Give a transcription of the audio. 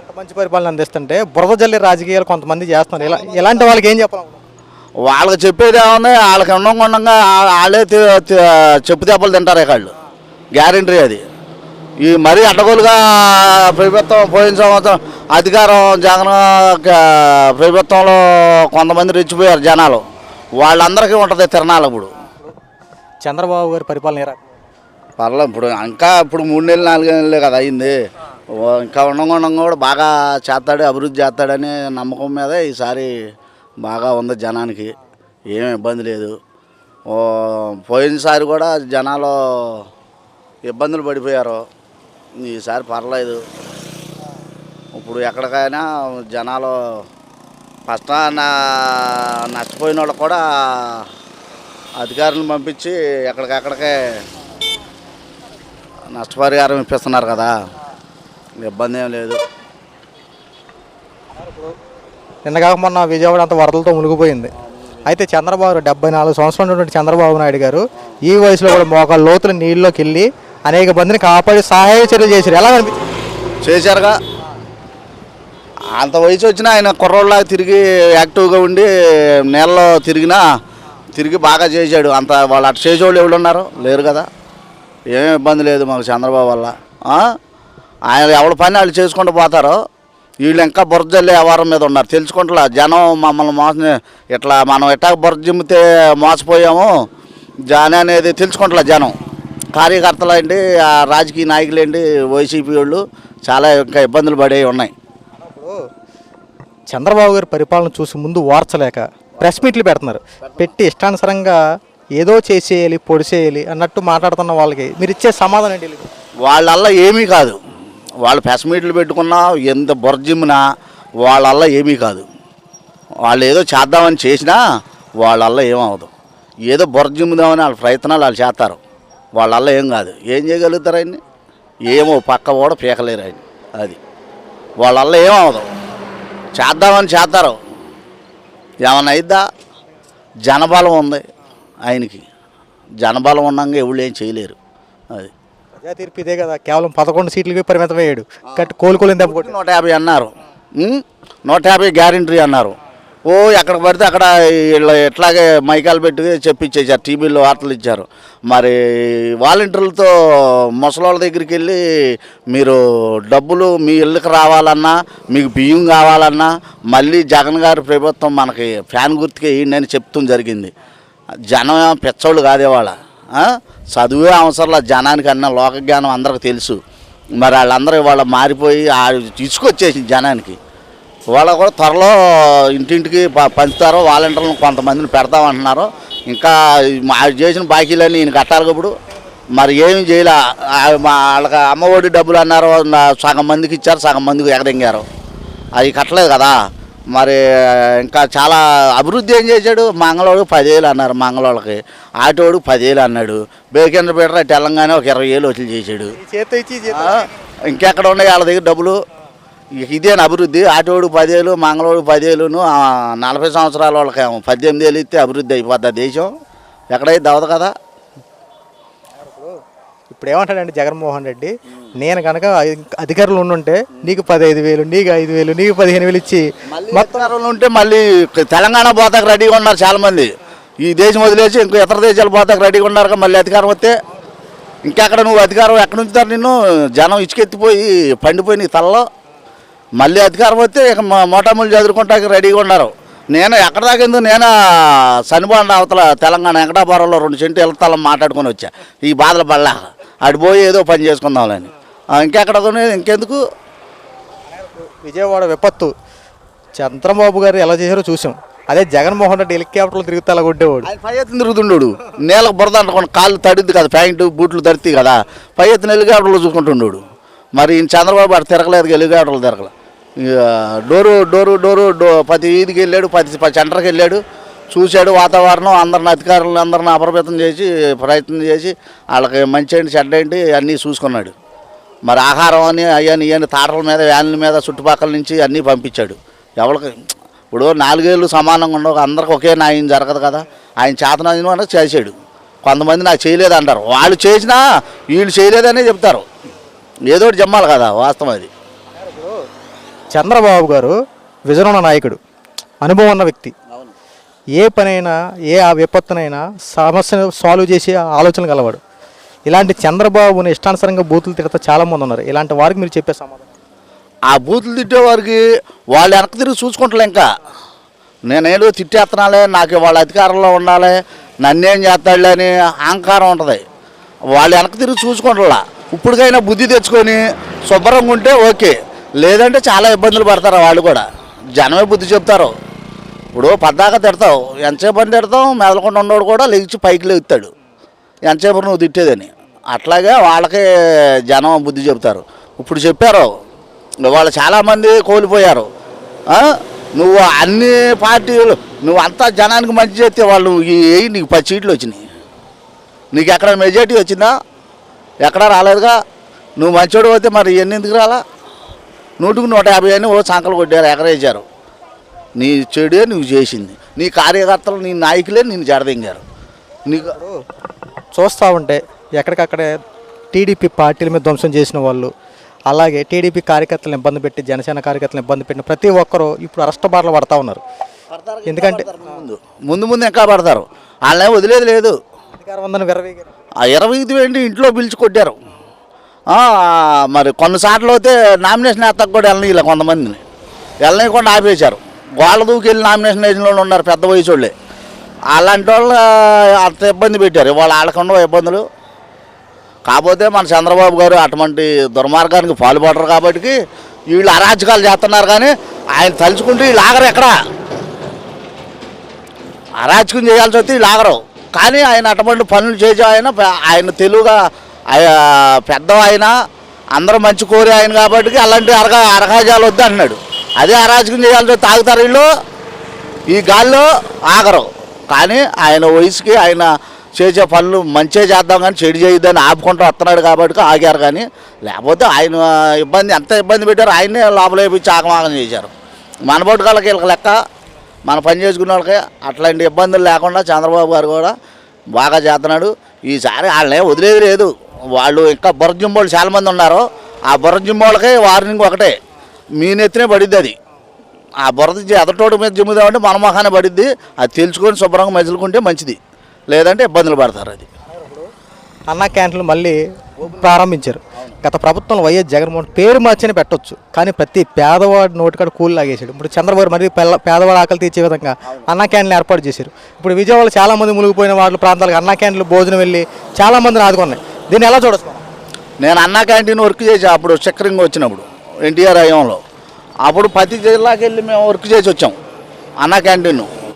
ఎంత మంచి పరిపాలన అందిస్తుంటే బురద జల్లి రాజకీయాలు కొంతమంది చేస్తున్నారు. ఇలా ఇలాంటి వాళ్ళకి ఏం చెప్పాలి వాళ్ళకి చెప్పేది ఏముంది? వాళ్ళకి ఉండంగా ఉండంగా వాళ్ళే చెప్పు దెబ్బలు తింటారు ఇక వాళ్ళు గ్యారంటీ అది. ఈ మరీ అడ్డగోలుగా ప్రభుత్వం పోయిన సంవత్సరం అధికారం జగన్ ప్రభుత్వంలో కొంతమంది రెచ్చిపోయారు జనాలు. వాళ్ళందరికీ ఉంటుంది తిరణాలు ఇప్పుడు. చంద్రబాబు గారి పరిపాలన? పర్లేదు ఇప్పుడు ఇంకా ఇప్పుడు మూడు నెలలు నాలుగు నెలలే కదా అయింది. ఇంకా ఉండంగా ఉండంగా కూడా బాగా చేస్తాడు అభివృద్ధి చేస్తాడని నమ్మకం మీద ఈసారి బాగా ఉంది జనానికి. ఏం ఇబ్బంది లేదు. పోయినసారి కూడా జనాలు ఇబ్బందులు పడిపోయారు. ఈసారి పర్లేదు. ఇప్పుడు ఎక్కడికైనా జనాలు ఫస్ట్ నష్టపోయిన వాళ్ళు కూడా అధికారులను పంపించి ఎక్కడికక్కడికే నష్టపరిహారం ఇప్పిస్తున్నారు కదా. ఇబ్బంది ఏం లేదు. నిన్న కాక మొన్న విజయవాడ అంతా వరదలతో మునిగిపోయింది. అయితే చంద్రబాబు డెబ్బై నాలుగు సంవత్సరాలు ఉన్నటువంటి చంద్రబాబు నాయుడు గారు ఈ వయసులో కూడా మోకాళ్ళ లోతుల నీళ్ళలోకి వెళ్ళి అనేక మందిని కాపాడి సహాయ చర్యలు చేశారు. ఎలా చేశారుగా. అంత వయసు వచ్చినా ఆయన కుర్రోళ్ళలాగా తిరిగి యాక్టివ్గా ఉండి నీళ్ళలో తిరిగినా తిరిగి బాగా చేశాడు. అంత వాళ్ళు అటు చేసేవాళ్ళు ఎవరు ఉన్నారు? లేరు కదా. ఏం ఇబ్బంది లేదు మాకు చంద్రబాబు వల్ల? ఆయన ఎవరి పని వాళ్ళు చేసుకుంటూ పోతారో వీళ్ళు ఇంకా బురజల్లే వ్యవహారం మీద ఉన్నారు. తెలుసుకుంటా జనం మమ్మల్ని మోసం ఇట్లా మనం ఎట్టా బురద జిమ్మితే మోసపోయాము జనం అనేది తెలుసుకుంటా జనం. కార్యకర్తలు ఏంటి ఆ రాజకీయ నాయకులు ఏంటి వైసీపీ వాళ్ళు చాలా ఇంకా ఇబ్బందులు పడే ఉన్నాయి. చంద్రబాబు గారి పరిపాలన చూసి ముందు ఓర్చలేక ప్రెస్ మీట్లు పెడుతున్నారు. పెట్టి ఇష్టానుసారంగా ఏదో చేసేయాలి పొడిసేయాలి అన్నట్టు మాట్లాడుతున్న వాళ్ళకి మీరు ఇచ్చే సమాధానం ఏంటి? వాళ్ళల్ల ఏమీ కాదు. వాళ్ళు ప్రెస్ మీట్లు పెట్టుకున్నా ఎంత బొర్జిమ్మినా వాళ్ళల్ల ఏమీ కాదు. వాళ్ళు ఏదో చేద్దామని చేసినా వాళ్ళల్ల ఏమవదు ఏదో బొర్జిమ్ముదామని వాళ్ళ ప్రయత్నాలు వాళ్ళు చేస్తారు. వాళ్ళల్ల ఏం కాదు. ఏం చేయగలుగుతారు ఆయన్ని? ఏమో పక్క కూడా పీకలేరు ఆయన అది. వాళ్ళల్ల ఏమవదు చేద్దామని చేస్తారు. ఏమన్నా అయిద్దా? జనబలం ఉంది ఆయనకి. జనబలం ఉన్నాక ఎవళ్ళు ఏం చేయలేరు. అది. ప్రజా తీర్పు ఇదే కదా. కేవలం పదకొండు సీట్లకి పరిమితం అయ్యాడు కట్టి కోలుకోలేని దెబ్బ నూట యాభై అన్నారు. నూట యాభై గ్యారంటీ అన్నారు. ఓ ఎక్కడ పడితే అక్కడ వీళ్ళు ఎట్లాగే మైకాలు పెట్టి చెప్పించేసారు టీవీలో వార్తలు ఇచ్చారు. మరి వాలంటీర్లతో ముసలోళ్ళ దగ్గరికి వెళ్ళి మీరు డబ్బులు మీ ఇళ్ళకి రావాలన్నా మీకు బియ్యం కావాలన్నా మళ్ళీ జగన్ గారి ప్రభుత్వం మనకి ఫ్యాన్ గుర్తుకే వేయండి చెప్తుంది జరిగింది. జనం పిచ్చోళ్ళు కాదేవాళ్ళ. చదువే అవసరంలో. జనానికి అన్న లోకజ్ఞానం అందరికి తెలుసు. మరి వాళ్ళందరూ ఇవాళ మారిపోయి తీసుకొచ్చేసింది జనానికి. వాళ్ళ కూడా త్వరలో ఇంటింటికి ప- పంచుతారో వాలంటీర్లను కొంతమందిని పెడతామంటున్నారు ఇంకా ఈ చేసిన బాకీలన్నీ ఈయన కట్టాలి ఇప్పుడు. మరి ఏమి చేయలే. వాళ్ళకి అమ్మఒడి డబ్బులు అన్నారు. సగం మందికి ఇచ్చారు సగం మందికి ఎగదెంగారు. అవి కట్టలేదు కదా. మరి ఇంకా చాలా అభివృద్ధి ఏం చేశాడు? మంగళవాడు పదివేలు అన్నారు మంగళవాళ్ళకి ఆటోడు పదివేలు అన్నాడు. బేకేంద్ర పీటర్ తెలంగాణ ఒక ఇరవై వేలు వసూలు చేశాడు. ఇంకెక్కడ ఉన్నాయి వాళ్ళ దగ్గర డబ్బులు? ఇదేనా అభివృద్ధి? ఆటోడు పదేలు మంగళవాడు పదేలును ఆ, నలభై సంవత్సరాల వాళ్ళకి పద్దెనిమిది ఏళ్ళు ఇస్తే అభివృద్ధి అయిపోద్ది దేశం. ఎక్కడైతే అవదు కదా? ఇప్పుడు ఏమంటాడంటే జగన్మోహన్ రెడ్డి? నేను కనుక అధికారులు ఉండుంటే నీకు పదహైదు వేలు నీకు ఐదు వేలు నీకు పదిహేను వేలు ఇచ్చి మొత్తం ఉంటే మళ్ళీ తెలంగాణ పోతాకు రెడీగా ఉన్నారు చాలామంది. ఈ దేశం వదిలేసి ఇంకో ఇతర దేశాలు పోతాకు రెడీగా ఉన్నారు మళ్ళీ అధికారం వస్తే. ఇంకెక్కడ నువ్వు అధికారం ఎక్కడ ఉంచుతారు నిన్ను? జనం ఇసుకెత్తిపోయి పండిపోయి నీ తలలో. మళ్ళీ అధికారం వస్తే ఇక మోటాములు చదువుకుంటాకి రెడీగా ఉన్నారు. నేను ఎక్కడ దాకా ఎందుకు? నేను చనిపోండి అవతల తెలంగాణ వెంకటాపురంలో రెండు సెంటు వెళ్తాలని మాట్లాడుకొని వచ్చా. ఈ బాధల పడలేక. అటు పోయి ఏదో పని చేసుకుందాంలని ఇంకెక్కడ? ఇంకెందుకు? విజయవాడ విపత్తు. చంద్రబాబు గారు ఎలా చేశారో చూసాం. అదే జగన్మోహన్ రెడ్డి హెలికాప్టర్లు తిరుగుతూ అలా కొట్టేవాడు. పై ఎత్తున తిరుగుతుండడు నేలకు బురద అంటుకొని కాళ్ళు తడిద్ది కదా ప్యాంటు బూట్లు తడితే కదా. పై ఎత్తున హెలికాప్టర్లు చూసుకుంటుండడు మరి చంద్రబాబు అటు తిరగలేదు హెలికాప్టర్లు తిరగలే ఇక డోరు డోరు డోరు డో ప్రతి వీధికి వెళ్ళాడు ప్రతి సెంటర్కి వెళ్ళాడు. చూశాడు వాతావరణం అందరిని అధికారులను అందరిని అపరిమితం చేసి ప్రయత్నం చేసి వాళ్ళకి మంచి ఏంటి చెడ్డ ఏంటి అన్నీ చూసుకున్నాడు. మరి ఆహారం అని అయ్యాని ఇవన్నీ తాటల మీద వ్యాన్ల మీద చుట్టుపక్కల నుంచి అన్నీ పంపించాడు. ఎవరికి ఇప్పుడు నాలుగేళ్ళు సమానంగా ఉండవు అందరికి ఒకే న్యాయం జరగదు కదా. ఆయన చేతన అంటే చేసాడు కొంతమంది నాకు చేయలేదు అంటారు. వాళ్ళు చేసినా వీళ్ళు చేయలేదనే చెప్తారు. ఏదో ఒకటి జమ్మాలి కదా వాస్తవం అది. చంద్రబాబు గారు విజన్ నాయకుడు. అనుభవం ఉన్న వ్యక్తి. ఏ పనైనా ఏ ఆ విపత్తునైనా సమస్యను సాల్వ్ చేసి ఆలోచన గలవాడు. ఇలాంటి చంద్రబాబుని ఇష్టానుసారంగా బూతులు తిడతా చాలామంది ఉన్నారు. ఇలాంటి వారికి మీరు చెప్పే సమాధానం. ఆ బూతులు తిట్టేవారికి వాళ్ళు వెనక్కి తిరిగి చూసుకుంటలే ఇంకా. నేనేదో తిట్టేస్తున్నాలే నాకు వాళ్ళ అధికారంలో ఉండాలి నన్నేం చేస్తాడులే అని అహంకారం ఉంటుంది. వాళ్ళు వెనక్కి తిరిగి చూసుకుంటలా. ఇప్పటికైనా బుద్ధి తెచ్చుకొని శుభ్రంగా ఉంటే ఓకే. లేదంటే చాలా ఇబ్బందులు పడతారు వాళ్ళు కూడా. జనమే బుద్ధి చెప్తారు. ఇప్పుడు పద్దాక తిడతావు. ఎంతసేపు అని తిడతాం మెదలకుండా ఉన్నోడు కూడా లేచి పైకి లేగుతాడు ఎంతసేపు నువ్వు తిట్టేదని. అట్లాగే వాళ్ళకే జనం బుద్ధి చెప్తారు ఇప్పుడు చెప్పారు. వాళ్ళు చాలామంది కోల్పోయారు. నువ్వు అన్ని పార్టీలు నువ్వు అంతా జనానికి మంచి చేస్తే వాళ్ళు ఏ నీకు పది సీట్లు వచ్చినాయి. నీకు ఎక్కడ మెజార్టీ వచ్చిందా? ఎక్కడా రాలేదుగా? నువ్వు మంచోడు పోతే మరి ఎన్ని ఎందుకు రాలా? నూటికి నూట యాభై అని ఓ సంకలు కొట్టారు ఎకరేసారు నీ చెడే నువ్వు చేసింది. నీ కార్యకర్తలు నీ నాయకులే నేను జడదింగారు. నీకు చూస్తూ ఉంటే ఎక్కడికక్కడే టీడీపీ పార్టీల మీద ధ్వంసం చేసిన వాళ్ళు అలాగే టీడీపీ కార్యకర్తలను ఇబ్బంది పెట్టి జనసేన కార్యకర్తలను ఇబ్బంది పెట్టిన ప్రతి ఒక్కరూ ఇప్పుడు అరెస్ట్ బాటలు పడతా ఉన్నారు. ఎందుకంటే ముందు ముందు ముందు ఇంకా పడతారు? వాళ్ళనే వదిలేదు లేదు. ఇరవై ఐదు ఏంటి ఇంట్లో పిలిచి కొట్టారు. మరి కొన్నిసార్లు అయితే నామినేషన్ వేస్తాకు కూడా వెళ్ళనీయలే కొంతమందిని. వెళ్ళనీయకుండా ఆపేశారు. గోళ్ళ దూకెళ్ళి నామినేషన్ వేసిన వాళ్ళు ఉన్నారు పెద్ద వయసు వాళ్ళే అలాంటి వాళ్ళు అంత ఇబ్బంది పెట్టారు. ఇవాళ ఆడకుండా ఇబ్బందులు. కాకపోతే మన చంద్రబాబు గారు అటువంటి దుర్మార్గానికి పాల్పడరు కాబట్టి వీళ్ళు అరాచకాలు చేస్తున్నారు కానీ ఆయన తలుచుకుంటే వీళ్ళు ఆగరు ఎక్కడ? అరాచకం చేయాల్సి వస్తే వీళ్ళు ఆగరు. కానీ ఆయన అటువంటి పనులు చేసే ఆయన ఆయన తెలుగుగా ఆయ- పెద్ద ఆయన అందరూ మంచి కోరే ఆయన కాబట్టి అలాంటి అరగా అరగాజాలు వద్దు అంటున్నాడు అదే అరాజకం చేయాలి తాగుతారు వీళ్ళు. ఈ గాల్లో ఆగరు. కానీ ఆయన వయసుకి ఆయన చేసే పనులు మంచిగా చేద్దాం కానీ చెడు చేయొద్దని ఆపుకుంటూ వస్తున్నాడు కాబట్టి ఆగారు కానీ లేకపోతే ఆయన ఇబ్బంది ఎంత ఇబ్బంది పెట్టారు ఆయన్నే లోపల వేపించి ఆగమాగం చేశారు. మన బొట్టుకాళ్ళకి వీళ్ళకి లెక్క మన పని చేసుకునే వాళ్ళకి అట్లాంటి ఇబ్బందులు లేకుండా చంద్రబాబు గారు కూడా బాగా చేస్తున్నాడు. ఈసారి వాళ్ళనే వదిలేదు లేదు. వాళ్ళు ఇంకా బుర్రజింబోళ్ళు చాలామంది ఉన్నారు. ఆ బుర్రజింబోళ్ళకి వార్నింగ్ ఒకటే. మీ నెత్తినే పడిద్ది అది. ఆ బురద ఎదటోడి మీద జిమ్ముదామంటే మన మొహాన్ని పడిద్ది. అది తెలుసుకొని శుభ్రంగా మెదులుకుంటే మంచిది. లేదంటే ఇబ్బందులు పడతారు అది. అన్న క్యాంటీన్లు మళ్ళీ ప్రారంభించారు. గత ప్రభుత్వంలో వైఎస్ జగన్మోహన్ పేరు మార్చని పెట్టొచ్చు. కానీ ప్రతి పేదవాడి నోటికాడ కూలి లాగేశాడు. ఇప్పుడు చంద్రబాబు మరి పేదవాడి ఆకలి తీర్చే విధంగా అన్న క్యాంటీన్లు ఏర్పాటు చేశారు. ఇప్పుడు విజయవాడలో చాలా మంది మునిగిపోయిన వాళ్ళ ప్రాంతాలకు అన్న క్యాంటీన్లు భోజనం వెళ్ళి చాలా మందిని ఆదుకున్నాయి దీన్ని ఎలా చూడొచ్చు? నేను అన్నా క్యాంటీన్ వర్క్ చేసి అప్పుడు చక్రంగా వచ్చినప్పుడు. ఎన్టీఆర్ హయాంలో. అప్పుడు ప్రతి జిల్లాకి వెళ్ళి మేము వర్క్ చేసి వచ్చాం. అన్న క్యాంటీన్